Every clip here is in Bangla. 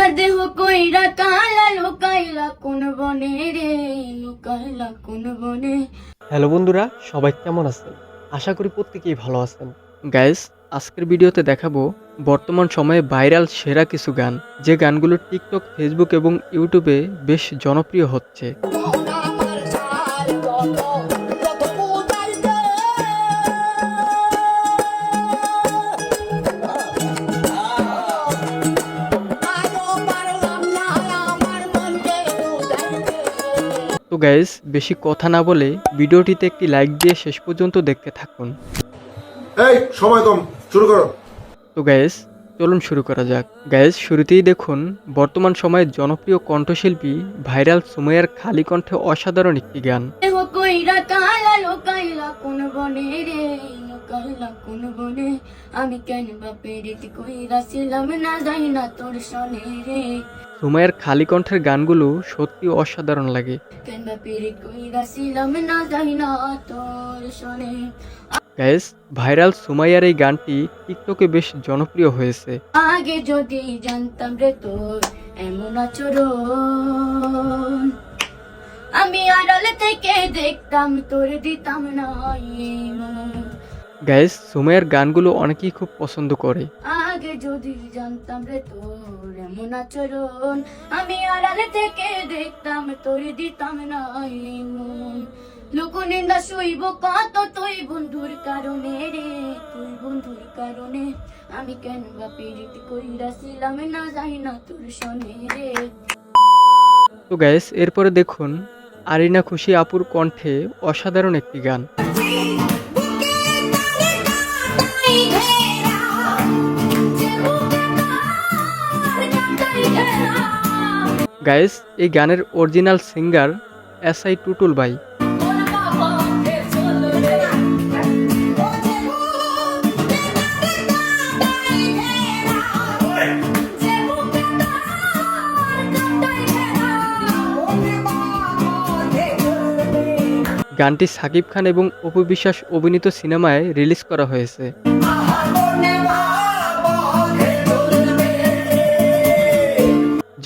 না দেহ কইরা কালা লুকাইলা কোন বনে রে? লুকাইলা কোন বনে? হ্যালো বন্ধুরা সবাই কেমন আছেন? আশা করি প্রত্যেকেই ভালো আছেন। গাইস আজকের ভিডিওতে দেখাবো বর্তমান সময়ে ভাইরাল সেরা কিছু গান। যে গানগুলো টিকটক ফেসবুক এবং ইউটিউবে বেশ জনপ্রিয় হচ্ছে। তো গাইস বেশি কথা না বলে ভিডিওটিতে একটি লাইক দিয়ে শেষ পর্যন্ত দেখতে থাকুন। এই সময় কম শুরু করো। তো গ্যাস চলুন শুরু করা যাক। গ্যাস শুরুতেই দেখুন বর্তমান সময়ের জনপ্রিয় কণ্ঠশিল্পী ভাইরাল সুমাইয়ার খালি কণ্ঠে অসাধারণ একটি গান। আমি কেন না যাই না তোর সনে রে। সুমাইয়ার খালি কণ্ঠের গানগুলো সত্যি অসাধারণ লাগে। গ্যাস ভাইরাল সুমাইয়ার এই গানটি টিকটকে বেশ জনপ্রিয় হয়েছে। আগে যদি জানতাম রে তোর এমন আচরণ আমি আড়াল থেকে দেখতাম তোর দিতাম না। গ্যাস সুমাইয়ার গানগুলো অনেকেই খুব পছন্দ করে। আগে যদি জানতাম রে তোর এমন আচরণ আমি আড়াল থেকে দেখতাম তোর দিতাম না এই মন লোক নিন্দা শুইব কত তুই বন্ধুর কারণে রে, তুই বন্ধুর কারণে। আমি কেন বা পীড়িত কইরাছিলাম না যাই না তোর শোনে রে। তো গ্যাস এরপরে দেখুন আরিনা খুশি আপুর কণ্ঠে অসাধারণ একটি গান। গাইস এই গানের original singer S I Tutul ভাই। গানটি সাকিব খান এবং অপু বিশ্বাস অভিনীত সিনেমায় রিলিজ করা হয়েছে।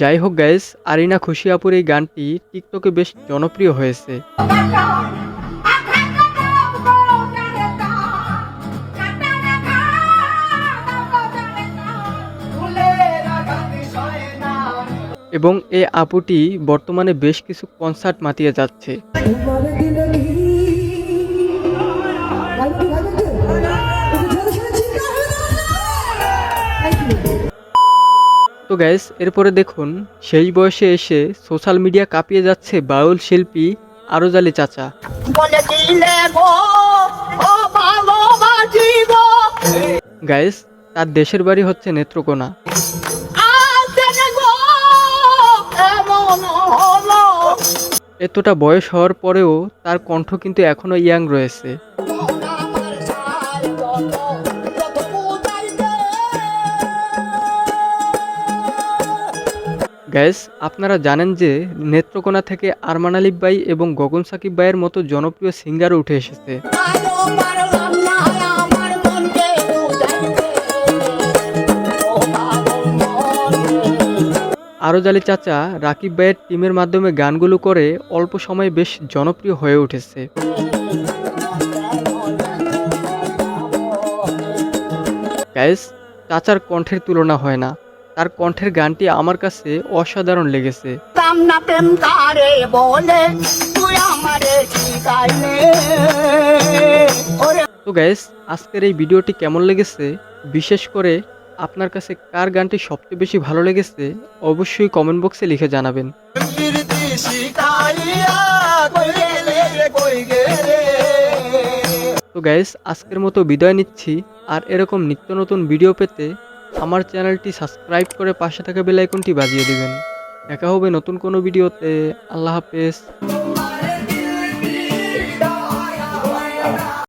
যাই হোক গাইস, আরিনা খুশি আপুর এই গানটি টিকটকে বেশ জনপ্রিয় হয়েছে। এবং এই আপুটি বর্তমানে বেশ কিছু কনসার্ট মাতিয়ে যাচ্ছে। তো গ্যাস এরপরে দেখুন, সেই বয়সে এসে সোশ্যাল মিডিয়া কাঁপিয়ে যাচ্ছে বাউল শিল্পী আরজালি চাচা। গাইস তার দেশের বাড়ি হচ্ছে নেত্রকোনা। এতটা বয়স হওয়ার পরেও তার কণ্ঠ কিন্তু এখনও ইয়াং রয়েছে। গ্যাস আপনারা জানেন যে নেত্রকোনা থেকে আরমান আলিফ ভাই এবং গগন সাকিব বাইয়ের মতো জনপ্রিয় সিঙ্গারও উঠে এসেছে। আরজালি চাচা রাকিব ভাইয়ের টিমের মাধ্যমে গানগুলো করে অল্প সময়ে বেশ জনপ্রিয় হয়ে উঠেছে। গ্যাস চাচার কণ্ঠের তুলনা হয় না। তার কণ্ঠের গানটি আমার কাছে অসাধারণ লেগেছে। তো গ্যাস আজকের এই ভিডিওটি কেমন লেগেছে? বিশেষ করে আপনার কাছে কার গানটি সবচেয়ে বেশি ভালো লেগেছে, অবশ্যই কমেন্ট বক্সে লিখে জানাবেন। তো গ্যাস আজকের মতো বিদায় নিচ্ছি। আর এরকম নিত্য নতুন ভিডিও পেতে আমার চ্যানেলটি সাবস্ক্রাইব করে পাশে থাকা বেল আইকনটি বাজিয়ে দিবেন। দেখা হবে নতুন কোনো ভিডিওতে আল্লাহ হাফেজ।